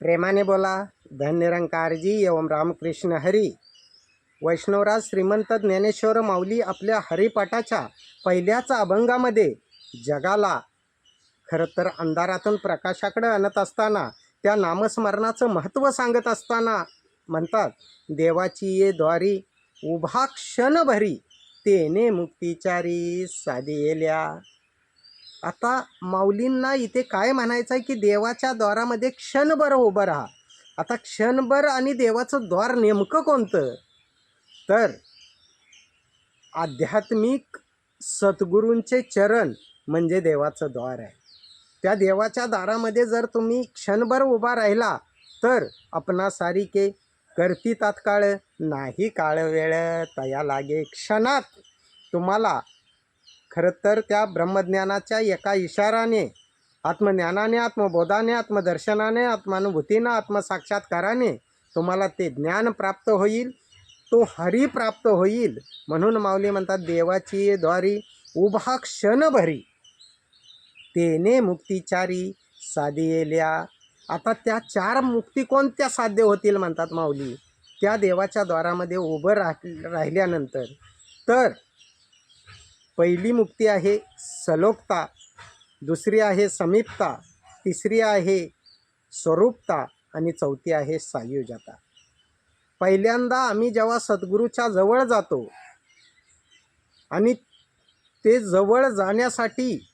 प्रेमाने बोला धन्यरंकारजी एवं रामकृष्ण हरी. वैष्णवराज श्रीमंत ज्ञानेश्वर माऊली आपल्या हरिपाठाच्या पहिल्याच अभंगामध्ये जगाला. खरं तर अंधारातून प्रकाशाकडे आणत असताना त्या नामस्मरणाचं महत्त्व सांगत असताना म्हणतात देवाची ये द्वारी उभा क्षणभरी तेने मुक्तिचारी साधिएल्या आता माऊलींना इथे काय म्हणायचं आहे की देवाच्या द्वारामध्ये क्षणभर उभं राहा. आता क्षणभर आणि देवाचं द्वार नेमकं कोणतं? तर आध्यात्मिक सद्गुरूंचे चरण म्हणजे देवाचं द्वार आहे. त्या देवाच्या दारामध्ये जर तुम्ही क्षणभर उभा राहिला तर आपणा सारिके करती तात्काळ नाही काळ वेळ तया लागे. क्षणात तुम्हाला खरं तर त्या ब्रह्मज्ञानाच्या एका इशाराने आत्मज्ञानाने आत्मबोधाने आत्मदर्शनाने आत्मानुभूतीनं आत्मसाक्षात्काराने तुम्हाला ते ज्ञान प्राप्त होईल तो हरी प्राप्त होईल. म्हणून माऊली म्हणतात देवाची द्वारी उभा क्षणभरी तेने मुक्तिचारी साधिएल्या आता त्या चार मुक्ती कोणत्या साध्य होतील म्हणतात माऊली? त्या देवाच्या द्वारामध्ये उभं राह राहिल्यानंतर. तर पहिली मुक्ती आहे सलोकता दुसरी आहे समीपता तिसरी आहे स्वरूपता आणि चौथी आहे सायुजता. पहिल्यांदा आम्ही जेव्हा सद्गुरूच्या जवळ जातो आणि ते जवळ जाण्यासाठी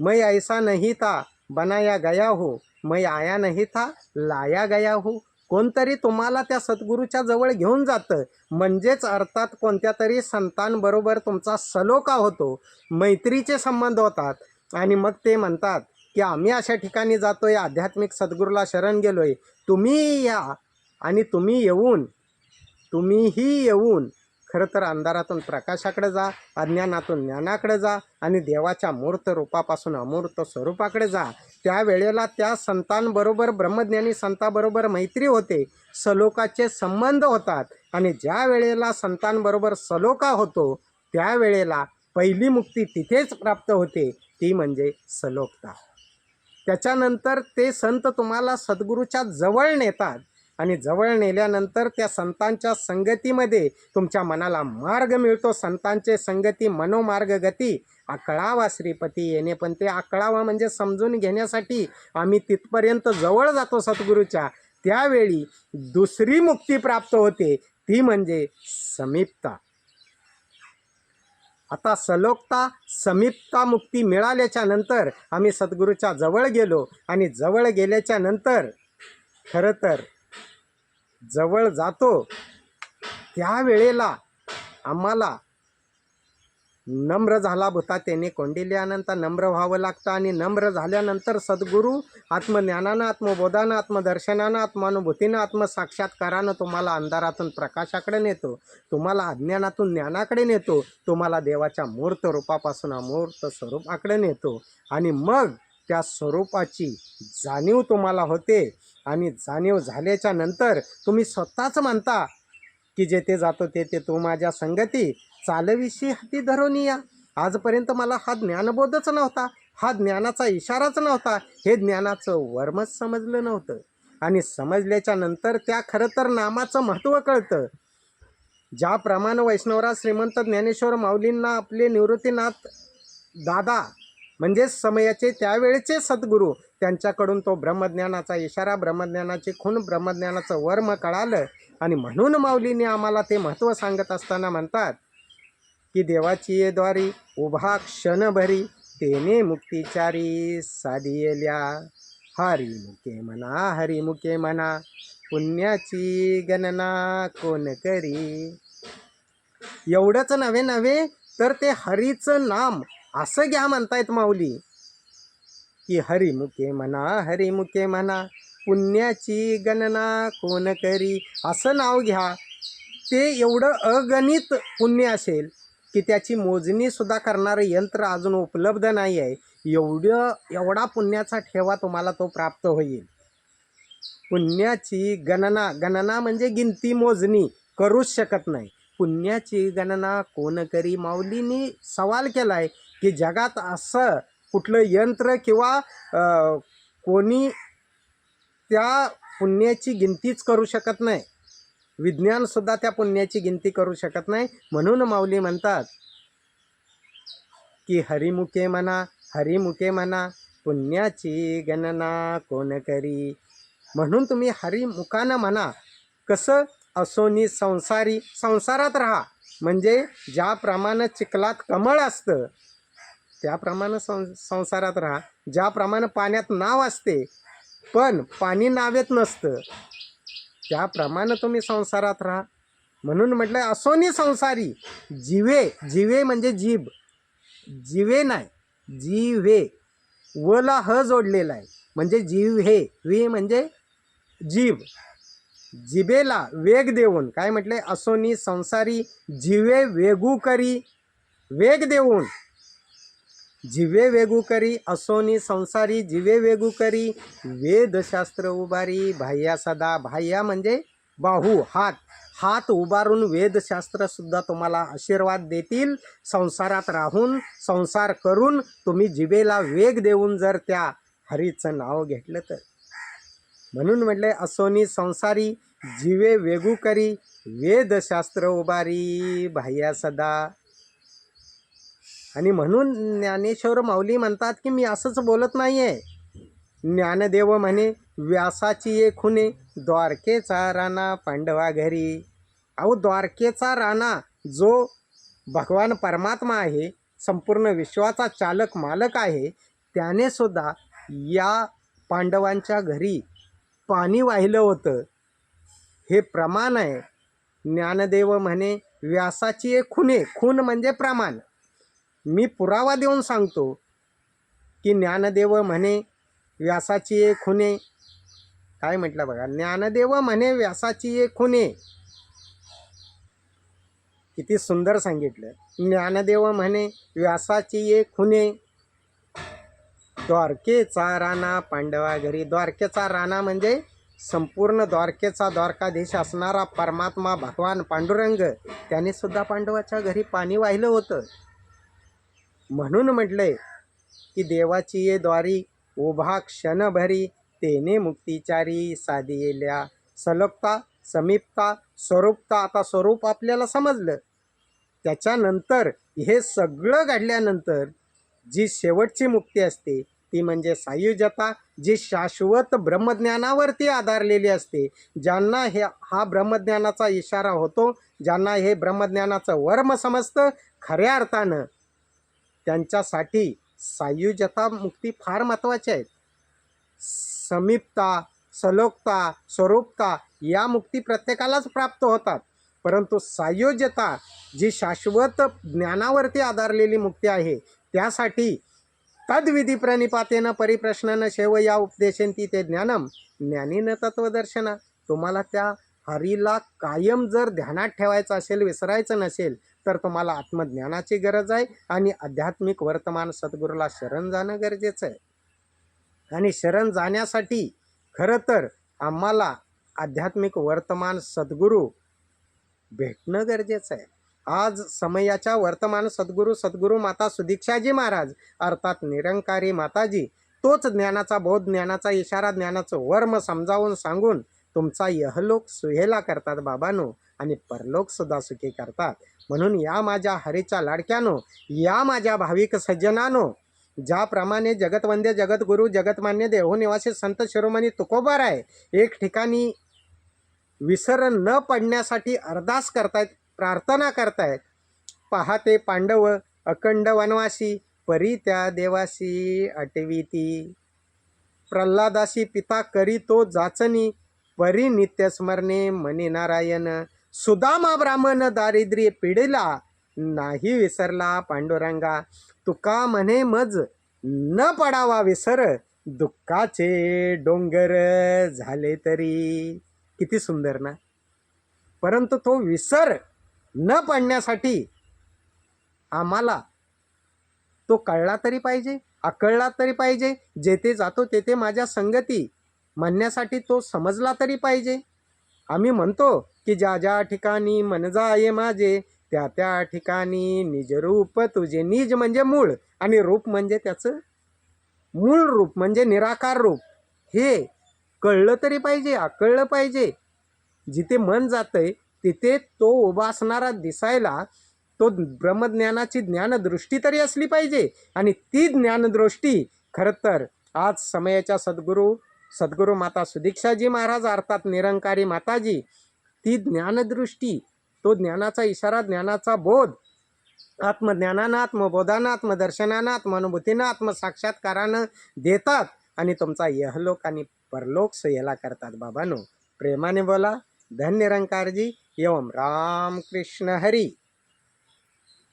मैं ऐसा नहीं था बनाया गया हो मैं आया नहीं था लाया गया हो कोणतरी तुम्हाला त्या सद्गुरूच्या जवळ घेऊन जातं. म्हणजेच अर्थात कोणत्या तरी संतांबरोबर तुमचा सलोखा होतो. मैत्रीचे संबंध होतात. आणि मग ते म्हणतात की आम्ही अशा ठिकाणी जातो आहे आध्यात्मिक सद्गुरूला शरण गेलो आहे तुम्ही या आणि तुम्ही येऊन तुम्हीही येऊन खरं तर अंधारातून प्रकाशाकडे जा अज्ञानातून ज्ञानाकडे जा आणि देवाच्या मूर्त रूपापासून अमूर्त स्वरूपाकडे जा. त्यावेळेला त्या संतांबरोबर ब्रह्मज्ञानी संताबरोबर मैत्री होते. सलोकाचे संबंध होतात. आणि ज्या वेळेला संतांबरोबर सलोका होतो त्यावेळेला पहिली मुक्ती तिथेच प्राप्त होते. ती म्हणजे सलोकता. त्याच्यानंतर ते संत तुम्हाला सद्गुरूच्या जवळ नेतात. आणि जवळ नेल्यानंतर त्या संतांच्या संगतीमध्ये तुमच्या मनाला मार्ग मिळतो. संतांचे संगती मनोमार्ग गती आकळावा श्रीपती. येणे पण ते आकळावा म्हणजे समजून घेण्यासाठी आम्ही तिथपर्यंत जवळ जातो सद्गुरूच्या. त्यावेळी दुसरी मुक्ती प्राप्त होते. ती म्हणजे समीपता. आता सलोकता समीपता मुक्ती मिळाल्याच्या नंतर आम्ही सद्गुरूच्या जवळ गेलो आणि जवळ गेल्याच्यानंतर खरं तर जवळ जातो त्यावेळेला आम्हाला नम्र झाला होता त्याने कोंडिल्यानंतर नम्र व्हावं लागतं आणि नम्र झाल्यानंतर सद्गुरू आत्मज्ञानानं आत्मबोधानं आत्मदर्शनानं आत्मानुभूतीनं आत्मसाक्षात्कारानं तुम्हाला अंधारातून प्रकाशाकडे नेतो. तुम्हाला अज्ञानातून ज्ञानाकडे नेतो. तुम्हाला देवाच्या मूर्त रूपापासून अमूर्त स्वरूपाकडे नेतो. आणि मग त्या स्वरूपाची जाणीव तुम्हाला होते. आणि जाणीव झाल्याच्यानंतर तुम्ही स्वतःच म्हणता की जेथे जातो तेथे तू माझ्या संगती चालविषयी हाती धरून या. आजपर्यंत मला हा ज्ञानबोधच नव्हता. हा ज्ञानाचा इशाराच नव्हता. हे ज्ञानाचं वर्मच समजलं नव्हतं. आणि समजल्याच्या नंतर त्या खरं तर नामाचं महत्त्व कळतं. ज्याप्रमाणे वैष्णवराज श्रीमंत ज्ञानेश्वर माऊलींना आपले निवृत्तीनाथ दादा म्हणजेच समयाचे त्यावेळेचे सद्गुरू. त्यांच्याकडून तो ब्रह्मज्ञानाचा इशारा ब्रह्मज्ञानाची खून ब्रह्मज्ञानाचं वर्म कळालं. आणि म्हणून माऊलीने आम्हाला ते महत्त्व सांगत असताना म्हणतात की देवाची ये द्वारी उभा क्षणभरी तेने मुक्तिचारी साधियल्या. हरिमुखे म्हणा हरिमुखे म्हणा पुण्याची गणना कोण करी? एवढंच नव्हे नव्हे तर ते हरीचं नाम असं घ्या म्हणतायत माऊली. की हरिमुखे म्हणा हरिमुखे म्हणा पुण्याची गणना कोण करी? असं नाव घ्या. ते एवढं अगणित पुण्य असेल की त्याची मोजणीसुद्धा करणारं यंत्र अजून उपलब्ध नाही आहे. एवढं एवढा पुण्याचा ठेवा तुम्हाला तो प्राप्त होईल. पुण्याची गणना गणना म्हणजे गिनती मोजणी करूच शकत नाही. पुण्याची गणना कोण करी? माऊलीनी सवाल केला आहे की जगात असं कुठलं यंत्र किंवा कोणी त्या पुण्याची गिनतीच करू शकत नाही. विज्ञानसुद्धा त्या पुण्याची गिनती करू शकत नाही. म्हणून माऊली म्हणतात की हरिमुखे म्हणा हरिमुखे म्हणा पुण्याची गणना कोण करी? म्हणून तुम्ही हरिमुखानं म्हणा कसं असोनी संसारी संसारात राहा. म्हणजे ज्याप्रमाणे चिखलात कमळ असतं त्याप्रमाणे सं संसारात राहा. ज्याप्रमाणे पाण्यात नाव असते पण पाणी नावेत नसतं त्याप्रमाणे तुम्ही संसारात राहा. म्हणून म्हटलं असोनी संसारी. जिवे जिवे म्हणजे जीभ. जिवे नाही जीवे. वला ह जोडलेला आहे. म्हणजे जीव हे वे म्हणजे जीव जिबेला वेग देऊन काय म्हटले असोनी संसारी जिवे वेगू करी वेग देऊन. जिवे वेगू करी असोनी संसारी जिवे वेगू करी वेदशास्त्र उभारी बाह्या सदा बाह्या म्हणजे बाहू हात. हात उभारून वेदशास्त्रसुद्धा तुम्हाला आशीर्वाद देतील. संसारात राहून संसार करून तुम्ही जिभेला वेग देऊन जर त्या हरीचं नाव घेतलं तर. म्हणून म्हटले असोनी संसारी जिवे वेगू करी वेदशास्त्र उभारी बाह्या सदा. आणि म्हणून ज्ञानेश्वर माऊली म्हणतात की मी असंच बोलत नाही आहे ज्ञानदेव म्हणे व्यासाची ये खुने द्वारकेचा राणा पांडवा घरी. अहो द्वारकेचा राणा जो भगवान परमात्मा आहे संपूर्ण विश्वाचा चालक मालक आहे त्याने सुद्धा या पांडवांच्या घरी पाणी वाहिलं होतं. हे प्रमाण आहे. ज्ञानदेव म्हणे व्यासाची एक खुने खून म्हणजे प्रमाण. मी पुरावा देऊन सांगतो की ज्ञानदेव म्हणे व्यासाची एक खुने. काय म्हटलं बघा? ज्ञानदेव म्हणे व्यासाची एक खुने. किती सुंदर सांगितलं. ज्ञानदेव म्हणे व्यासाची एक खुने. द्वारकेचा राणा पांडवा घरी. द्वारकेचा राणा म्हणजे संपूर्ण द्वारकेचा द्वारकाधीश असणारा परमात्मा भगवान पांडुरंग. त्याने सुद्धा पांडवाच्या घरी पाणी वाहिलं होतं. म्हणून म्हटले की देवाची ये द्वारी उभा क्षणभरी तेने मुक्तिचारी साधियेल्या सलगता समीपता स्वरूपता आता स्वरूप आपल्याला समजलं. त्याच्यानंतर हे सगळं घडल्यानंतर जी शेवटची मुक्ती असते ती म्हणजे सायुजता जी शाश्वत ब्रह्मज्ञानावरती आधारलेली असते. ज्यांना हे हा ब्रह्मज्ञानाचा इशारा होतो ज्यांना हे ब्रह्मज्ञानाचं वर्म समजतं खऱ्या अर्थानं त्यांच्यासाठी सायुजता मुक्ती फार महत्त्वाची आहे. समीपता सलोकता स्वरूपता या मुक्ती प्रत्येकालाच प्राप्त होतात. परंतु सायोज्यता जी शाश्वत ज्ञानावरती आधारलेली मुक्ती आहे त्यासाठी तद्विधी प्रणिपातेनं परिप्रश्नानं शेव या उपदेशंती ते ज्ञानम ज्ञानीनं तत्वदर्शना तुम्हाला त्या हरीला कायम जर ध्यानात ठेवायचं असेल विसरायचं नसेल तर तुम्हाला आत्मज्ञानाची गरज आहे आणि आध्यात्मिक वर्तमान सद्गुरूला शरण जाणं गरजेचं आहे. आणि शरण जाण्यासाठी खरं तर आम्हाला आध्यात्मिक वर्तमान सद्गुरू भेटणं गरजेचं आहे. आज समयाच्या वर्तमान सद्गुरू सद्गुरू माता सुदीक्षाजी महाराज अर्थात निरंकारी माताजी तोच ज्ञानाचा बौद्ध ज्ञानाचा इशारा ज्ञानाचं वर्म समजावून सांगून तुमचा यहलोक सुहेला करतात बाबानो आणि परलोकसुद्धा सुखी करतात. म्हणून या माझ्या हरीच्या लाडक्यानो या माझ्या भाविक सज्जनानो ज्याप्रमाणे जगतवंदे जगद्गुरू जगतमान्य देहोनिवासी संत शिरोमणी तुकोबार आहे एक ठिकाणी विसर न पडण्यासाठी अरदास करतायत प्रार्थना करतायत. पहाते पांडव अखंड वनवासी परी त्या देवासी अटवीती प्रल्हादाशी पिता करी तो जाचनी परी नित्यस्मरणे मनी नारायण. सुदामा ब्राह्मण दारिद्र्य पिढीला नाही विसरला पांडुरंगा. तुका म्हणे मज न पडावा विसर दुःखाचे डोंगर झाले तरी. किती सुंदर ना? परंतु तो विसर न पडण्यासाठी आम्हाला तो कळला तरी पाहिजे आकळला तरी पाहिजे जेथे जातो तेथे माझ्या संगती म्हणण्यासाठी तो समजला तरी पाहिजे. आम्ही म्हणतो की ज्या ज्या ठिकाणी मन जाये माझे त्या त्या ठिकाणी निज रूप तुझे निज म्हणजे मूळ आणि रूप म्हणजे त्याचं मूळ रूप म्हणजे निराकार रूप. हे कळलं तरी पाहिजे आकळलं पाहिजे. जिथे मन जातंय तिथे तो उभा असणारा दिसायला तो ब्रह्मज्ञानाची ज्ञानदृष्टी तरी असली पाहिजे आणि ती ज्ञानदृष्टी खरं तर आज समयाच्या सद्गुरू सद्गुरू माता सुदीक्षाजी महाराज अर्थात निरंकारी माताजी ती ज्ञानदृष्टी तो ज्ञानाचा इशारा ज्ञानाचा बोध आत्मज्ञानानं आत्मबोधानं आत्मदर्शनानं आत्मानुभूतीनं आत्मसाक्षात्कारानं देतात आणि तुमचा यहलोक आणि परलोक सोयला करतात. बाबानो प्रेमाने बोला. धन्य निरंकारजी एवम राम कृष्ण हरी.